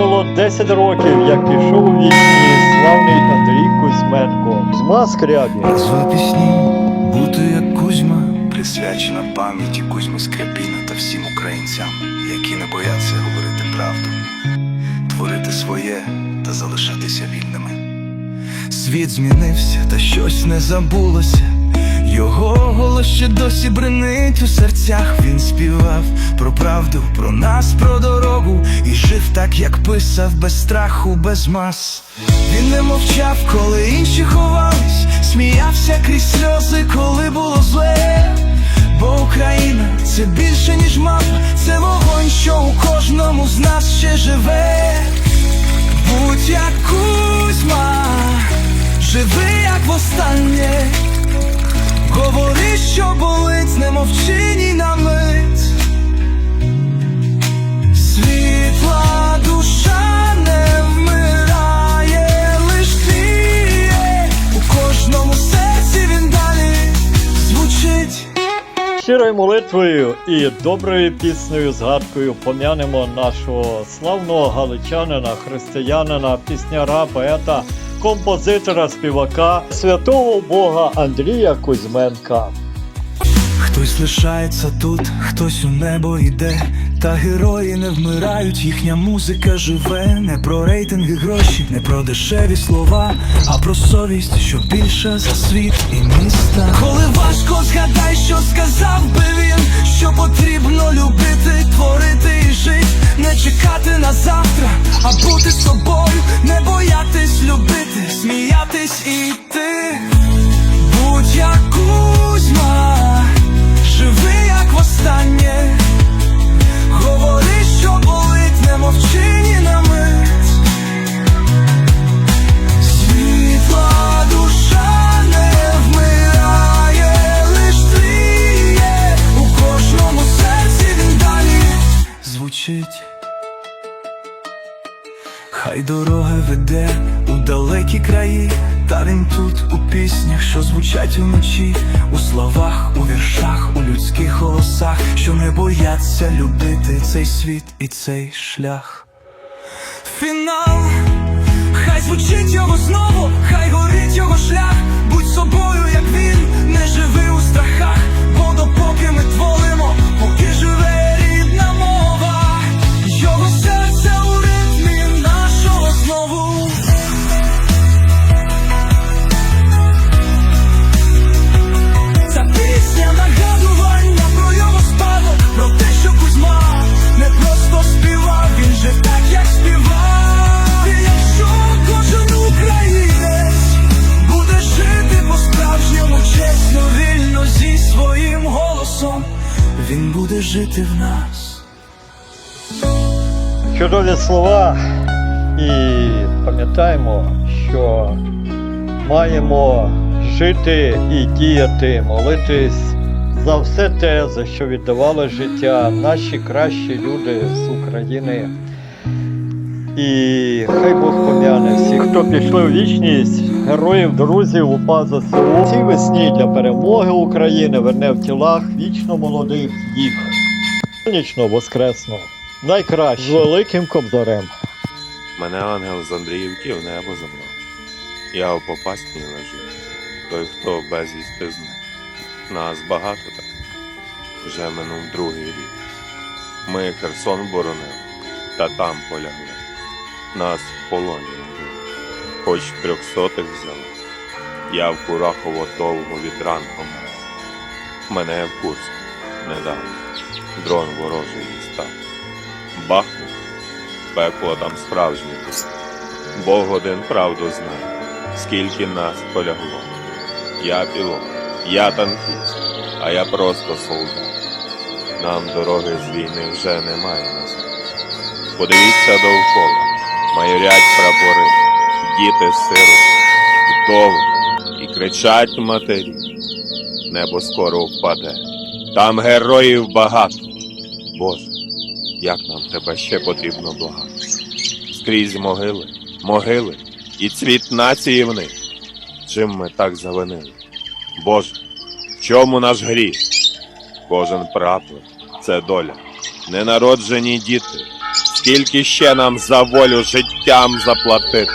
Було 10 років, як пішов у вічність славний Андрій Кузьменко. Зма скрябі. Назва пісні бути як Кузьма. присвячена пам'яті Кузьми Скрябіна та всім українцям, які не бояться говорити правду, творити своє та залишатися вільними. Світ змінився, та щось не забулося. Його голос ще досі бренить у серцях. Він співав про правду, про нас, про дорогу. Так, як писав, без страху, без мас. Він не мовчав, коли інші ховались, сміявся крізь сльози, коли було зле. Бо Україна це більше, ніж мапа, це вогонь, що у кожному з нас ще живе. Будь як Кузьма, живи як востаннє, говори, що болить, не мовчи ні на мить. Щирою молитвою і доброю піснею згадкою пом'янемо нашого славного галичанина, християнина, пісняра, поета, композитора, співака, святого Бога Андрія Кузьменка. Хтось лишається тут, хтось у небо йде, та герої не вмирають, їхня музика живе, не про рейтинги гроші, не про дешеві слова, а про совість, що більша за світ і міста. Сказав би він, що потрібно любити, творити і жити, не чекати на завтра, а бути собою, Хай дорога веде у далекі краї, та він тут у піснях, що звучать уночі, у словах, у віршах, у людських голосах, що не бояться любити цей світ і цей шлях. Фінал, хай звучить його знову, хай горить його шлях, жити в нас. Чудові слова. І пам'ятаємо, що маємо жити і діяти, молитись за все те, за що віддавали життя наші кращі люди з України. І хай Бог пом'яне всіх, хто пішли у вічність, героїв, друзів УПА ЗСУ. Цій весні для перемоги України верне в тілах вічно молодих їх. Сонячно воскресно. Найкраще з великим кобзарем. Мене ангел з Андріївки в небо забрав. Я у попастні лежу, той, хто безвісти зне. Нас багато так, вже минув другий рік. Ми Херсон боронили, та там полягли. Нас в полоні хоч трьохсотих взяли. Я в Курахово довго від ран помер. Мене в Курськ недавно дрон ворожий дістав. Бахнув пекло там справжнє. Бог один правду знає, скільки нас полягло. Я пілот, я танкіст, а я просто солдат. Нам дороги з війни вже немає назад. Подивіться довкола, майорять прапори, діти сироти, вдови і кричать матері. Небо скоро впаде, там героїв багато. Боже, як нам тебе ще потрібно благати. Скрізь могили, могили і цвіт нації в них. Чим ми так завинили? Боже, в чому наш гріх? Кожен прапор це доля, ненароджені діти, Скільки ще нам за волю життям заплатити?